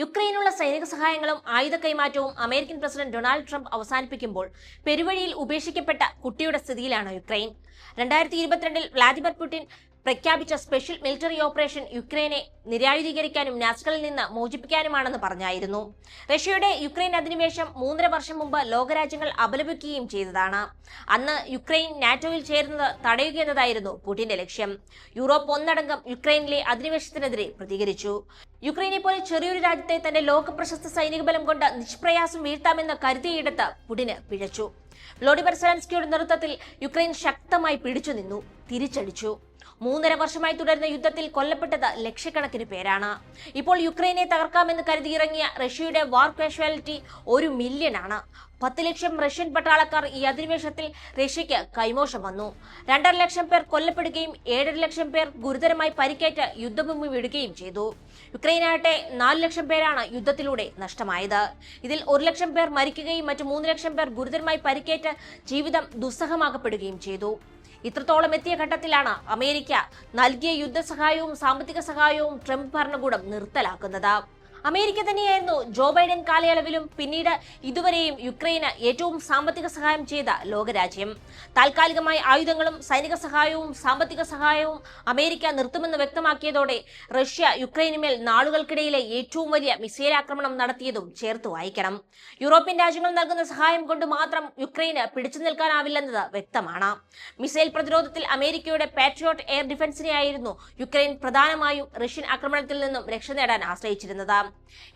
യുക്രൈനുള്ള സൈനിക സഹായങ്ങളും ആയുധ കൈമാറ്റവും അമേരിക്കൻ പ്രസിഡന്റ് ഡൊണാൾഡ് ട്രംപ് അവസാനിപ്പിക്കുമ്പോൾ പെരുവഴിയിൽ ഉപേക്ഷിക്കപ്പെട്ട കുട്ടിയുടെ സ്ഥിതിയിലാണ് യുക്രൈൻ. രണ്ടായിരത്തി ഇരുപത്തിരണ്ടിൽ വ്ളാദിമിർ പുടിൻ പ്രഖ്യാപിച്ച സ്പെഷ്യൽ മിലിറ്ററി ഓപ്പറേഷൻ യുക്രൈനെ നിരായുധീകരിക്കാനും നാസ്കളിൽ നിന്ന് മോചിപ്പിക്കാനുമാണെന്ന് പറഞ്ഞായിരുന്നു. റഷ്യയുടെ യുക്രൈൻ അധിനിവേശം മൂന്നര വർഷം മുമ്പ് ലോകരാജ്യങ്ങൾ അപലപിക്കുകയും ചെയ്തതാണ്. അന്ന് യുക്രൈൻ നാറ്റോയിൽ ചേരുന്നത് തടയുക എന്നതായിരുന്നു പുടിന്റെ ലക്ഷ്യം. യൂറോപ്പ് ഒന്നടങ്കം യുക്രൈനിലെ അധിനിവേശത്തിനെതിരെ പ്രതികരിച്ചു. യുക്രൈനെ പോലെ ചെറിയൊരു രാജ്യത്തെ തന്റെ ലോക പ്രശസ്ത സൈനിക ബലം കൊണ്ട് നിഷ്പ്രയാസം വീഴ്ത്താമെന്ന് കരുതിയിടത്ത് പുടിന് പിഴച്ചു. വ്ളോഡിമർ സെലൻസ്കിയുടെ നേതൃത്വത്തിൽ യുക്രൈൻ ശക്തമായി പിടിച്ചു നിന്നു തിരിച്ചടിച്ചു. മൂന്നര വർഷമായി തുടരുന്ന യുദ്ധത്തിൽ കൊല്ലപ്പെട്ടത് ലക്ഷക്കണക്കിന് പേരാണ്. ഇപ്പോൾ യുക്രൈനെ തകർക്കാമെന്ന് കരുതിയിറങ്ങിയ റഷ്യയുടെ വാർ കാഷ്വാലിറ്റി ഒരു മില്യൺ ആണ് പത്ത് ലക്ഷം റഷ്യൻ പട്ടാളക്കാർ ഈ അധിനിവേശത്തിൽ റഷ്യയ്ക്ക് കൈമോശം വന്നു. രണ്ടര ലക്ഷം പേർ കൊല്ലപ്പെടുകയും ഏഴര ലക്ഷം പേർ ഗുരുതരമായി പരിക്കേറ്റ് യുദ്ധഭൂമി വിടുകയും ചെയ്തു. യുക്രൈനാകട്ടെ നാല് ലക്ഷം പേരാണ് യുദ്ധത്തിലൂടെ നഷ്ടമായത്. ഇതിൽ ഒരു ലക്ഷം പേർ മരിക്കുകയും മറ്റു മൂന്ന് ലക്ഷം പേർ ഗുരുതരമായി പരിക്കേറ്റ് ജീവിതം ദുസ്സഹമാക്കപ്പെടുകയും ചെയ്തു. ഇത്രത്തോളം എത്തിയ ഘട്ടത്തിലാണ് അമേരിക്ക നൽകിയ യുദ്ധസഹായവും സാമ്പത്തിക സഹായവും ട്രംപ് ഭരണകൂടം നിർത്തലാക്കുന്നത്. അമേരിക്ക തന്നെയായിരുന്നു ജോ ബൈഡൻ കാലയളവിലും പിന്നീട് ഇതുവരെയും യുക്രൈന് ഏറ്റവും സാമ്പത്തിക സഹായം ചെയ്ത ലോകരാജ്യം. താൽക്കാലികമായി ആയുധങ്ങളും സൈനിക സഹായവും സാമ്പത്തിക സഹായവും അമേരിക്ക നിർത്തുമെന്ന് വ്യക്തമാക്കിയതോടെ റഷ്യ യുക്രൈനുമേൽ നാളുകൾക്കിടയിലെ ഏറ്റവും വലിയ മിസൈൽ ആക്രമണം നടത്തിയതും ചേർത്ത് വായിക്കണം. യൂറോപ്യൻ രാജ്യങ്ങൾ നൽകുന്ന സഹായം കൊണ്ട് മാത്രം യുക്രൈന് പിടിച്ചു നിൽക്കാനാവില്ലെന്നത് വ്യക്തമാണ്. മിസൈൽ പ്രതിരോധത്തിൽ അമേരിക്കയുടെ പാട്രിയോട്ട് എയർ ഡിഫൻസിനെയായിരുന്നു യുക്രൈൻ പ്രധാനമായും റഷ്യൻ ആക്രമണത്തിൽ നിന്നും രക്ഷ നേടാൻ ആശ്രയിച്ചിരുന്നത്.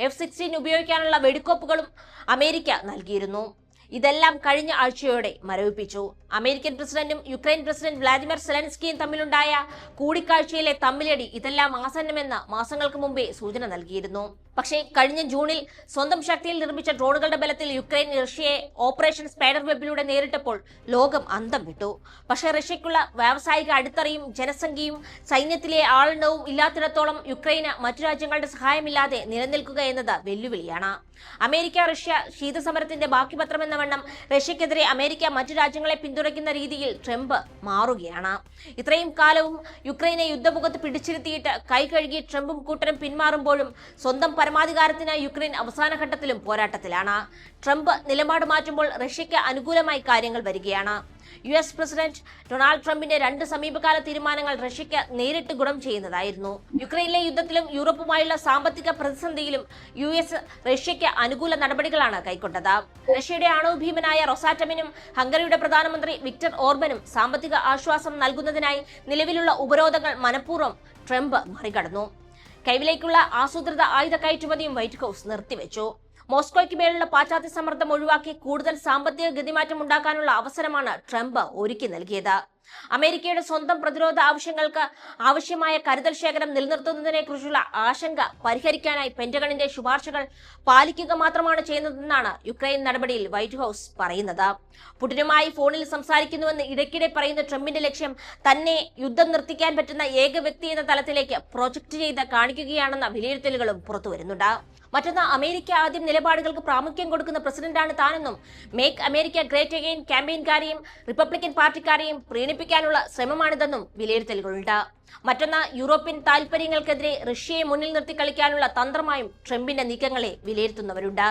എഫ് സിക്സ്റ്റീൻ ഉപയോഗിക്കാനുള്ള വെടിക്കോപ്പുകളും അമേരിക്ക നൽകിയിരുന്നു. ഇതെല്ലാം കഴിഞ്ഞ ആഴ്ചയോടെ മരവിപ്പിച്ചു. അമേരിക്കൻ പ്രസിഡന്റും യുക്രൈൻ പ്രസിഡന്റ് വ്ളാഡിമിർ സെലൻസ്കിയും തമ്മിലുണ്ടായ കൂടിക്കാഴ്ചയിലെ തമ്മിലടി ഇതെല്ലാം ആസന്നമെന്ന് മാസങ്ങൾക്ക് മുമ്പേ സൂചന നൽകിയിരുന്നു. പക്ഷേ കഴിഞ്ഞ ജൂണിൽ സ്വന്തം ശക്തിയിൽ നിർമ്മിച്ച ഡ്രോണുകളുടെ ബലത്തിൽ യുക്രൈൻ റഷ്യയെ ഓപ്പറേഷൻ സ്പൈഡർ വെബിലൂടെ നേരിട്ടപ്പോൾ ലോകം അന്തം വിട്ടു. പക്ഷേ റഷ്യയ്ക്കുള്ള വ്യാവസായിക അടിത്തറയും ജനസംഖ്യയും സൈന്യത്തിലെ ആളെണ്ണവും ഇല്ലാത്തിടത്തോളം യുക്രൈന് മറ്റു രാജ്യങ്ങളുടെ സഹായമില്ലാതെ നിലനിൽക്കുക എന്നത് വെല്ലുവിളിയാണ്. അമേരിക്ക റഷ്യ ശീതസമരത്തിന്റെ ബാക്കിപത്രം എന്ന വണ്ണം റഷ്യക്കെതിരെ അമേരിക്ക മറ്റു രാജ്യങ്ങളെ പിന്തുണയ്ക്കുന്ന രീതിയിൽ ട്രംപ് മാറുകയാണ്. ഇത്രയും കാലവും യുക്രൈനെ യുദ്ധമുഖത്ത് പിടിച്ചിരുത്തിയിട്ട് കൈ കഴുകി ട്രംപും കൂട്ടരും പിന്മാറുമ്പോഴും സ്വന്തം പരമാധികാരത്തിനായി യുക്രൈൻ അവസാന ഘട്ടത്തിലും പോരാട്ടത്തിലാണ്. ട്രംപ് നിലപാട് മാറ്റുമ്പോൾ റഷ്യയ്ക്ക് അനുകൂലമായി കാര്യങ്ങൾ വരികയാണ്. യു എസ് പ്രസിഡന്റ് ഡൊണാൾഡ് ട്രംപിന്റെ രണ്ട് സമീപകാല തീരുമാനങ്ങൾ റഷ്യയ്ക്ക് നേരിട്ട് ഗുണം ചെയ്യുന്നതായിരുന്നു. യുക്രൈനിലെ യുദ്ധത്തിലും യൂറോപ്പുമായുള്ള സാമ്പത്തിക പ്രതിസന്ധിയിലും യു എസ് റഷ്യയ്ക്ക് അനുകൂല നടപടികളാണ് കൈക്കൊണ്ടത്. റഷ്യയുടെ ഭീമനായ റൊസാറ്റമിനും ഹംഗറിയുടെ പ്രധാനമന്ത്രി വിക്ടർ ഓർബനും സാമ്പത്തിക ആശ്വാസം നൽകുന്നതിനായി നിലവിലുള്ള ഉപരോധങ്ങൾ മനഃപൂർവം ട്രംപ് മറികടന്നു. കൈവിലേക്കുള്ള ആസൂത്രിത ആയുധ കയറ്റുമതിയും വൈറ്റ് ഹൌസ് നിർത്തിവെച്ചു. മോസ്കോയ്ക്ക് മേലുള്ള പാശ്ചാത്യ സമ്മർദ്ദം ഒഴിവാക്കി കൂടുതൽ സാമ്പത്തിക ഗതിമാറ്റം ഉണ്ടാക്കാനുള്ള അവസരമാണ് ട്രംപ് ഒരുക്കി നൽകിയത്. അമേരിക്കയുടെ സ്വന്തം പ്രതിരോധ ആവശ്യങ്ങൾക്ക് ആവശ്യമായ കരുതൽ ശേഖരം നിലനിർത്തുന്നതിനെ കുറിച്ചുള്ള ആശങ്ക പരിഹരിക്കാനായി പെന്റഗണിന്റെ ശുപാർശകൾ പാലിക്കുക മാത്രമാണ് ചെയ്യുന്നതെന്നാണ് യുക്രൈൻ നടപടിയിൽ വൈറ്റ് ഹൌസ് പറയുന്നത്. പുടിനുമായി ഫോണിൽ സംസാരിക്കുന്നുവെന്ന് ഇടയ്ക്കിടെ പറയുന്ന ട്രംപിന്റെ ലക്ഷ്യം തന്നെ യുദ്ധം നിർത്തിക്കാൻ പറ്റുന്ന ഏക വ്യക്തി എന്ന തലത്തിലേക്ക് പ്രൊജക്ട് ചെയ്ത് കാണിക്കുകയാണെന്ന വിലയിരുത്തലുകളും പുറത്തുവരുന്നുണ്ട്. മറ്റൊന്ന് അമേരിക്ക ആദ്യം നിലപാടുകൾക്ക് പ്രാമുഖ്യം കൊടുക്കുന്ന പ്രസിഡന്റാണ് താനെന്നും മേക്ക് അമേരിക്ക ഗ്രേറ്റ് അഗെയിൻ ക്യാമ്പയിൻകാരെയും റിപ്പബ്ലിക്കൻ പാർട്ടിക്കാരെയും പ്രീണിപ്പിക്കാനുള്ള ശ്രമമാണിതെന്നും വിലയിരുത്തലുകളുണ്ട്. മറ്റൊന്ന് യൂറോപ്യൻ താൽപര്യങ്ങൾക്കെതിരെ റഷ്യയെ മുന്നിൽ നിർത്തി കളിക്കാനുള്ള തന്ത്രമായും ട്രംപിന്റെ നീക്കങ്ങളെ വിലയിരുത്തുന്നവരുണ്ട്.